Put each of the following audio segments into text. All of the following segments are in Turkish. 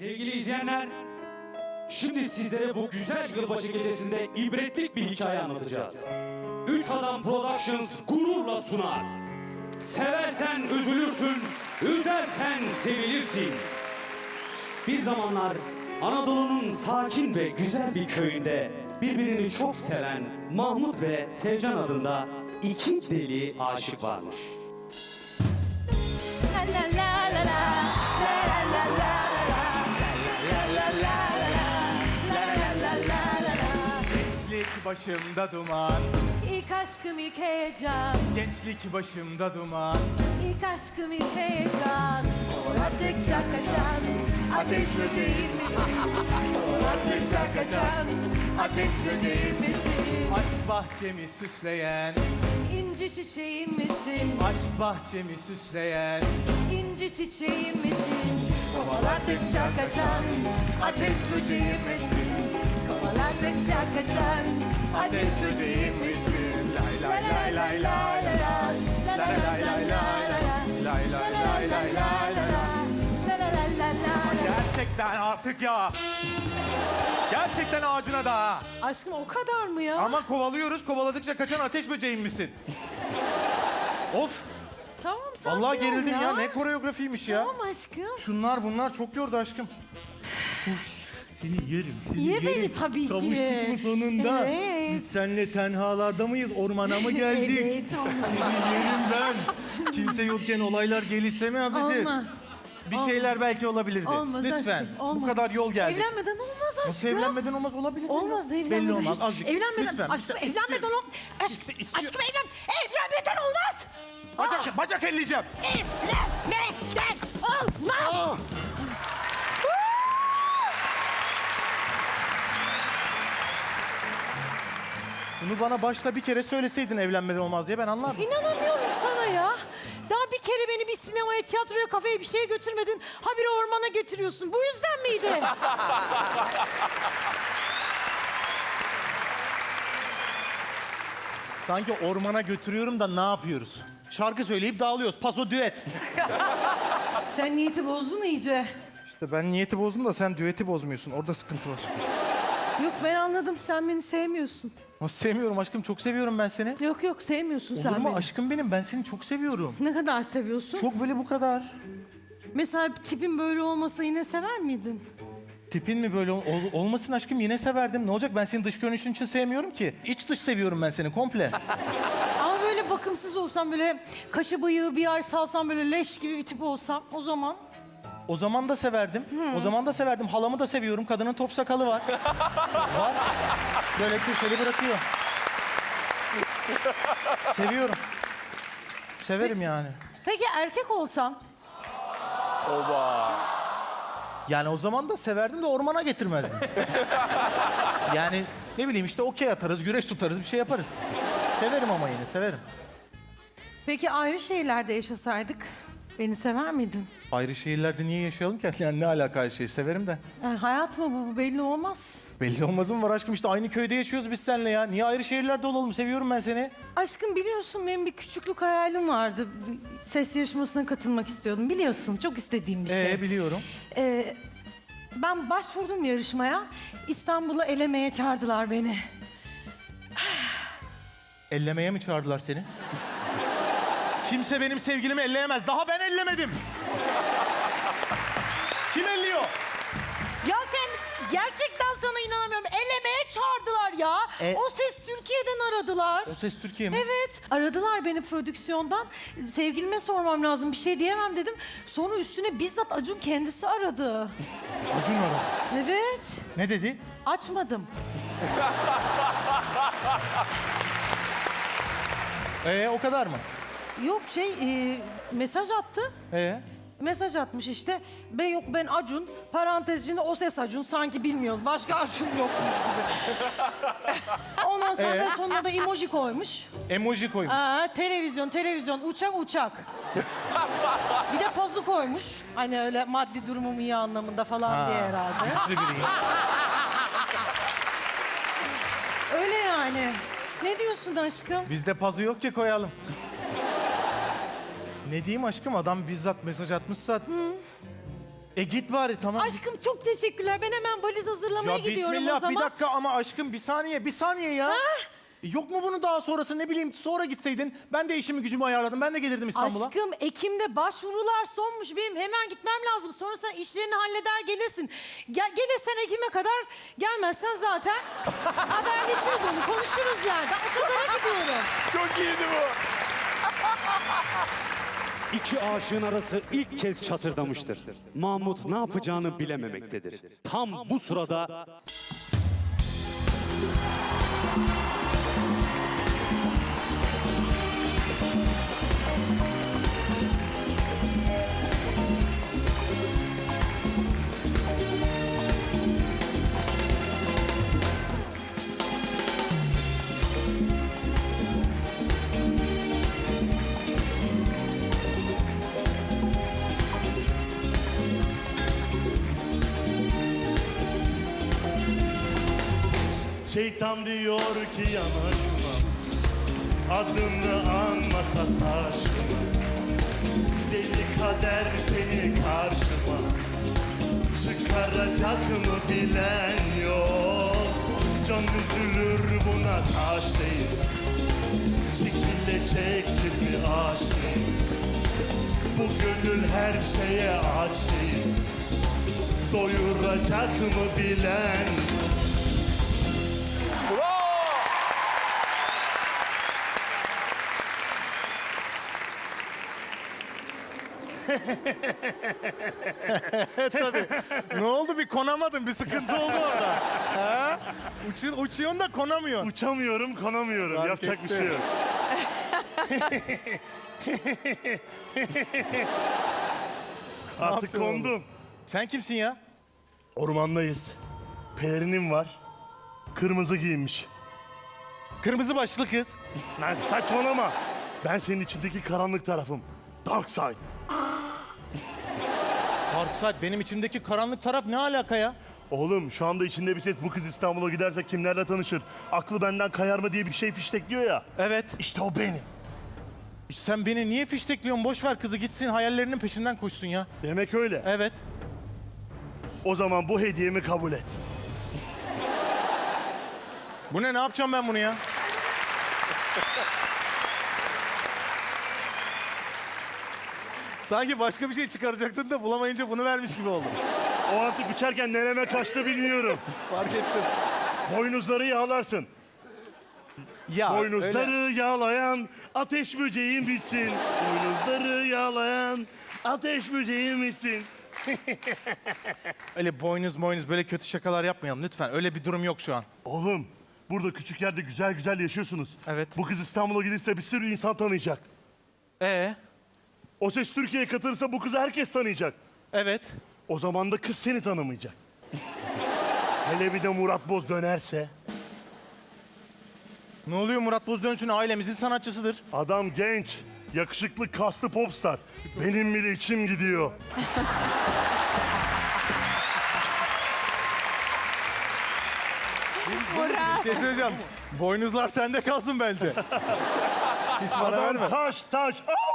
Sevgili izleyenler, şimdi sizlere bu güzel yılbaşı gecesinde ibretlik bir hikaye anlatacağız. Üç Adam Productions gururla sunar. Seversen üzülürsün, üzersen sevilirsin. Bir zamanlar Anadolu'nun sakin ve güzel bir köyünde birbirini çok seven Mahmut ve Sevcan adında iki deli aşık varmış. Başımda duman, İlk aşkım ilk heyecan, gençlik başımda duman. ilk aşkım ilk heyecan. Kovaladıkça kaçan ateş böceğim misin? Kovaladıkça kaçan ateş böceğim misin? Aşk bahçemi süsleyen, İnci çiçeğim misin? aşk bahçemi süsleyen. İnci çiçeğim misin? Kovaladıkça kaçan ateş böceğim misin? Kovaladıkça kaçan ateş böceğim misin? Lay lay lay lay lay lay. Lay lay lay lay lay. Lay lay lay lay lay lay. Gerçekten artık ya. Gerçekten ağacına da. Aşkım o kadar mı ya? Ama kovalıyoruz, kovaladıkça kaçan ateş böceğin misin? of, Tamam sakin vallahi ol gerildim ya. Ne koreografiymiş ya. Tamam aşkım. Şunlar bunlar çok yordu aşkım. Seni yerim, seni Ye yerim. beni tabii ki. Kavuştuk mu sonunda? Evet. Biz seninle tenhalarda mıyız? Ormana mı geldik? Evet, olmaz. Seni yerim ben. Kimse yokken olaylar gelişse mi azıcık? Olmaz. Bir şeyler belki olabilirdi. Olmaz Lütfen. aşkım. Olmaz. Bu kadar yol geldi. Evlenmeden olmaz aşkım. Nasıl evlenmeden olmaz olabilir mi? Olmaz evlenmeden. Belli olmaz. hiç- Azıcık. Evlenmeden. Lütfen. Aşkım evlenmeden ol. Aşk, aşkım evlen. Evlenmeden olmaz. Bacak, bacak elleyeceğim. Evlenmeden olmaz. Bunu bana başta bir kere söyleseydin evlenmeden olmaz diye ben anlardım. İnanamıyorum sana ya. Daha bir kere beni bir sinemaya, tiyatroya, kafeye bir şeye götürmedin. Habire ormana götürüyorsun. Bu yüzden miydi? Sanki ormana götürüyorum da ne yapıyoruz? Şarkı söyleyip dağılıyoruz. Paso düet. Sen niyeti bozdun iyice. İşte ben niyeti bozdum da sen düeti bozmuyorsun. Orada sıkıntı var. Yok ben anladım. Sen beni sevmiyorsun. Nasıl sevmiyorum aşkım. Çok seviyorum ben seni. Yok yok sevmiyorsun Olur sen mu beni. aşkım benim? Ben seni çok seviyorum. Ne kadar seviyorsun? Çok böyle bu kadar. Mesela tipin böyle olmasa yine sever miydin? Tipin mi böyle ol- ol- olmasın aşkım yine severdim. Ne olacak ben senin dış görünüşün için sevmiyorum ki. İç dış seviyorum ben seni komple. Ama böyle bakımsız olsam böyle kaşı bıyığı bir ay salsam böyle leş gibi bir tip olsam o zaman O zaman da severdim. O zaman da severdim. Halamı da seviyorum. Kadının top sakalı var. var. Böyle köşeli bırakıyor. Seviyorum. Severim yani. Peki erkek olsam Yani o zaman da severdim de ormana getirmezdim. yani ne bileyim işte okey atarız, güreş tutarız, bir şey yaparız. Severim ama yine severim. Peki ayrı şehirlerde yaşasaydık beni sever miydin? Ayrı şehirlerde niye yaşayalım ki? Yani ne alaka ayrı şehir? Severim de. Yani hayat mı bu, bu belli olmaz. Belli olmaz mı var aşkım işte aynı köyde yaşıyoruz biz seninle ya. Niye ayrı şehirlerde olalım? Seviyorum ben seni. Aşkım biliyorsun benim bir küçüklük hayalim vardı. Bir Ses yarışmasına katılmak istiyordum. Biliyorsun çok istediğim bir şey. Ee biliyorum. Ee, ben başvurdum yarışmaya. İstanbul'a elemeye çağırdılar beni. Ellemeye mi çağırdılar seni? Kimse benim sevgilimi elleyemez. Daha ben ellemedim. Kim elliyor? Ya sen gerçekten sana inanamıyorum. Elemeye çağırdılar ya. E- O ses Türkiye'den aradılar. O ses Türkiye mi? Evet. Aradılar beni prodüksiyondan. Sevgilime sormam lazım. Bir şey diyemem dedim. Sonra üstüne bizzat Acun kendisi aradı. Acun o. Evet. Ne dedi? Açmadım. Ee o kadar mı? Yok şey e, mesaj attı. Ee? Mesaj atmış işte. Ben yok ben Acun. Parantez içinde o ses Acun. Sanki bilmiyoruz. Başka Acun yokmuş gibi. Ondan sonra Ee? da sonuna da emoji koymuş. Emoji koymuş. Aa, televizyon, televizyon, uçak, uçak. bir de pozu koymuş. Hani öyle maddi durumum iyi anlamında falan diye herhalde. Güçlü biri. Öyle yani. Ne diyorsun aşkım? Bizde pazu yok ki koyalım. Ne diyeyim aşkım adam bizzat mesaj atmışsa... E git bari tamam. Aşkım çok teşekkürler. Ben hemen valiz hazırlamaya Ya gidiyorum o bismillah zaman. bir dakika ama aşkım bir saniye bir saniye ya. E, Yok mu bunun daha sonrası ne bileyim sonra gitseydin ben de işimi gücümü ayarladım ben de gelirdim İstanbul'a. Aşkım Ekim'de başvurular sonmuş benim hemen gitmem lazım. Sonra sen işlerini halleder gelirsin. Gel, gelirsen Ekim'e kadar gelmezsen zaten haberleşiriz onu konuşuruz yani. Ben o kadara gidiyorum. Çok iyiydi bu. İki aşığın arası ilk kez çatırdamıştır. Mahmut ne yapacağını bilememektedir. Tam bu sırada Şeytan diyor ki yanaşma. Adını anmasa taşma. Deli kader seni karşıma. Çıkaracak mı bilen yok. Can üzülür buna taş değil. Çekilecek bir aşk değil. Bu gönül her şeye aç değil. Doyuracak mı bilen ne oldu bir konamadın bir sıkıntı oldu orada. ha? Uçu, uçuyorsun da konamıyorsun. Uçamıyorum, konamıyorum. Fark Yapacak bir şey yok. Artık yaptın oğlum? kondum. Sen kimsin ya? Ormandayız. Pelerinim var. Kırmızı giyinmiş. Kırmızı başlı kız. Lan saçmalama. Ben senin içindeki karanlık tarafım. Dark side. Darkseid benim içimdeki karanlık taraf ne alaka ya? Oğlum şu anda içinde bir ses bu kız İstanbul'a giderse kimlerle tanışır? Aklı benden kayar mı diye bir şey fiştekliyor ya. Evet. İşte o benim. Sen beni niye fiştekliyorsun? Boş ver kızı gitsin hayallerinin peşinden koşsun ya. Demek öyle. Evet. O zaman bu hediyemi kabul et. Bu ne ne yapacağım ben bunu ya? Sanki başka bir şey çıkaracaktın da bulamayınca bunu vermiş gibi oldum. O artık uçarken nereme kaçtı bilmiyorum. Fark ettim. Boynuzları yağlarsın. Ya Boynuzları öyle, yağlayan ateş böceğin bitsin. Boynuzları yağlayan ateş böceğin bitsin. öyle boynuz boynuz böyle kötü şakalar yapmayalım lütfen. Öyle bir durum yok şu an. Oğlum burada küçük yerde güzel güzel yaşıyorsunuz. Evet. Bu kız İstanbul'a gidilse bir sürü insan tanıyacak. Ee, O ses Türkiye'ye katılırsa bu kızı herkes tanıyacak. evet. O zaman da kız seni tanımayacak. Hele bir de Murat Boz dönerse. Ne oluyor Murat Boz dönsün ailemizin sanatçısıdır. Adam genç, yakışıklı, kaslı popstar. Benim bile içim gidiyor. Bir şey söyleyeceğim. Boynuzlar sende kalsın bence. Hiç bana Adam verme. taş taş. Au!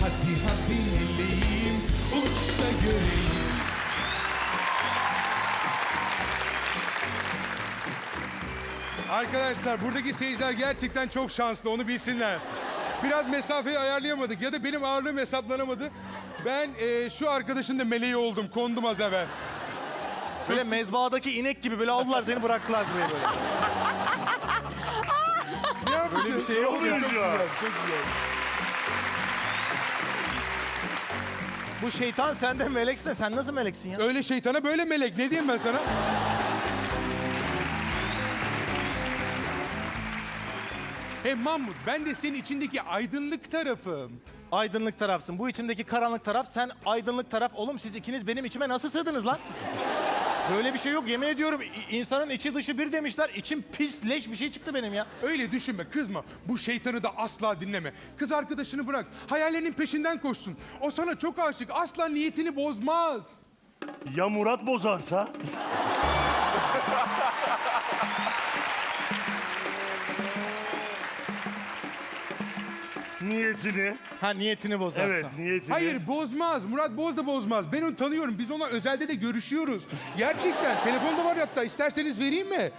Hadi hadi meleğim uçta göreyim. Arkadaşlar buradaki seyirciler gerçekten çok şanslı onu bilsinler. Biraz mesafeyi ayarlayamadık ya da benim ağırlığım hesaplanamadı. Ben eee, şu arkadaşın da meleği oldum, kondum az evvel. Böyle mezbahadaki inek gibi böyle aldılar seni bıraktılar buraya böyle. Ne yapacağız? Böyle bir şey yok ya. Oluyor ya. Bu şeytan sende melekse sen nasıl meleksin ya? Öyle şeytana böyle melek. Ne diyeyim ben sana? Hey Mahmut ben de senin içindeki aydınlık tarafım. Aydınlık tarafsın. Bu içimdeki karanlık taraf sen aydınlık taraf. Oğlum siz ikiniz benim içime nasıl sığdınız lan? Böyle bir şey yok yemin ediyorum. İ- insanın içi dışı bir demişler. İçim pis leş bir şey çıktı benim ya. Öyle düşünme kızma. Bu şeytanı da asla dinleme. Kız arkadaşını bırak. Hayallerinin peşinden koşsun. O sana çok aşık. Asla niyetini bozmaz. Ya Murat bozarsa? Niyetini. Ha niyetini bozarsa. Evet niyetini. Hayır bozmaz. Murat Boz da bozmaz. Ben onu tanıyorum. Biz onunla özelde de görüşüyoruz. Gerçekten. Telefonda var hatta. İsterseniz vereyim mi?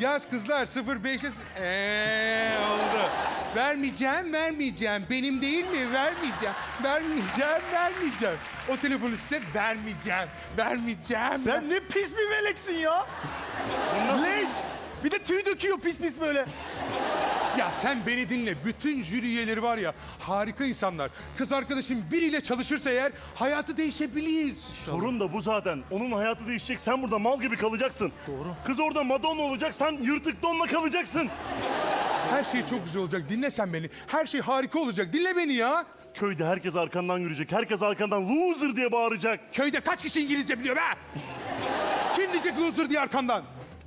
Yaz kızlar 05'e... Eee oldu. Vermeyeceğim, vermeyeceğim. Benim değil mi? Vermeyeceğim. Vermeyeceğim, vermeyeceğim. O telefonu size vermeyeceğim. Vermeyeceğim. Sen ne pis bir meleksin ya. Leş. Bir de tüy döküyor pis pis böyle. Ya sen beni dinle. Bütün jüri üyeleri var ya harika insanlar. Kız arkadaşım biriyle çalışırsa eğer hayatı değişebilir. Sorun da bu zaten. Onun hayatı değişecek. Sen burada mal gibi kalacaksın. Doğru. Kız orada Madonna olacak. Sen yırtık donla kalacaksın. Her şey çok güzel olacak. Dinle sen beni. Her şey harika olacak. Dinle beni ya. Köyde herkes arkandan yürüyecek. Herkes arkandan loser diye bağıracak. Köyde kaç kişi İngilizce biliyor ha? Kim diyecek loser diye arkandan?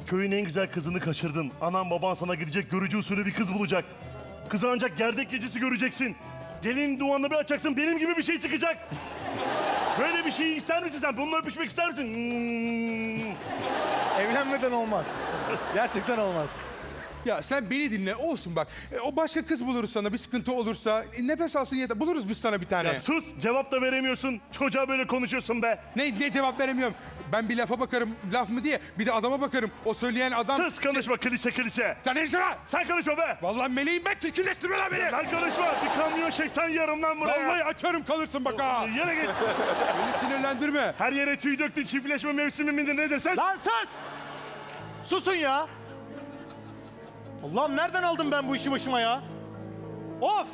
Köyün en güzel kızını kaçırdın. Anan baban sana gidecek görücü usulü bir kız bulacak. Kızı ancak gerdek gecesi göreceksin. Gelin duanını bir açacaksın benim gibi bir şey çıkacak. Böyle bir şeyi ister misin sen? Bununla öpüşmek ister misin? Hmm. Evlenmeden olmaz. Gerçekten olmaz. Ya sen beni dinle olsun bak. E, o başka kız buluruz sana bir sıkıntı olursa e, nefes alsın yeter. Buluruz biz sana bir tane. Ya sus cevap da veremiyorsun. Çocuğa böyle konuşuyorsun be. Ne, ne cevap veremiyorum. Ben bir lafa bakarım laf mı diye bir de adama bakarım. O söyleyen adam... Sus konuşma klişe klişe. Sen ne lan? Sen konuşma be. Vallahi meleğim ben çirkinleştirme lan beni. Lan konuşma. Bir kamyon şeytan yarım lan buraya. Vallahi açarım kalırsın bak ha. Yere git. Beni sinirlendirme. Her yere tüy döktün çiftleşme mevsimi midir nedir sen? Lan sus! Susun ya! Allah'ım nereden aldım ben bu işi başıma ya? Of!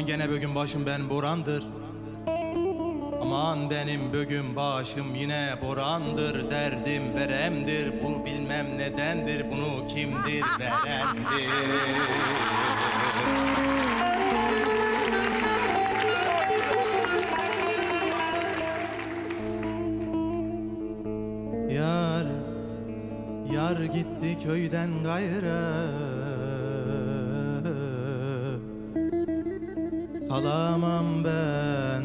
Aman gene bugün başım ben borandır Aman benim bugün başım yine borandır Derdim veremdir. Bu bilmem nedendir. Bunu kimdir verendir? Yar, yar gitti köyden gayrı Kalamam ben